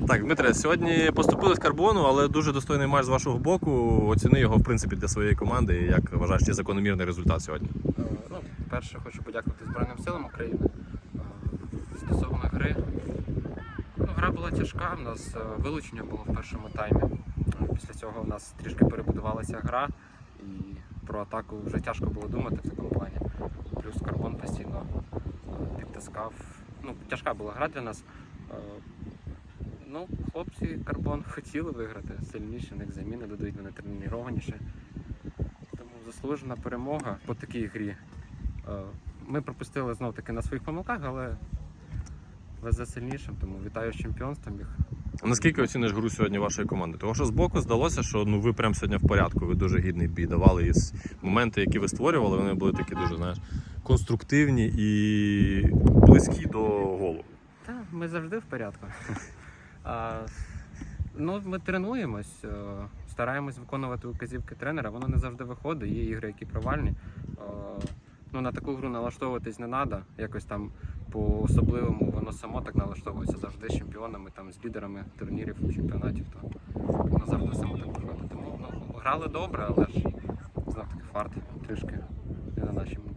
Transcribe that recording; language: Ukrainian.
Так, Дмитре, сьогодні поступили з карбону, але дуже достойний матч з вашого боку. Оціни його в принципі для своєї команди. Як вважаєш, чи закономірний результат сьогодні? Е, Ну, перше хочу подякувати Збройним силам України. Е, Стосовно гри. Ну, гра була тяжка, у нас е, вилучення було в першому таймі. Після цього у нас трішки перебудувалася гра, і про атаку вже тяжко було думати в такому плані. Плюс карбон постійно підтискав. Ну, тяжка була гра для нас. Ну, хлопці карбон хотіли виграти сильніше, в них заміни додають вони тренованіше. Тому заслужена перемога по такій грі. Е, Ми пропустили знов таки на своїх помилках, але везе сильнішим, тому вітаю з чемпіонством їх. Наскільки оціниш гру сьогодні вашої команди? Тому що збоку здалося, що ну ви прям сьогодні в порядку. Ви дуже гідний бій давали. І моменти, які ви створювали, вони були такі дуже знаєш, конструктивні і близькі до голу. Та, ми завжди в порядку. Ну, ми тренуємось, е, стараємось виконувати указівки тренера. Воно не завжди виходить. Є ігри, які провальні. Е, Ну, на таку гру налаштовуватись не треба. Якось там по-особливому воно само так налаштовується завжди з чемпіонами, там, з лідерами турнірів, чемпіонатів. То воно завжди само так виходить. Тому ну, грали добре, але ж знов таки фарт трішки не на нашому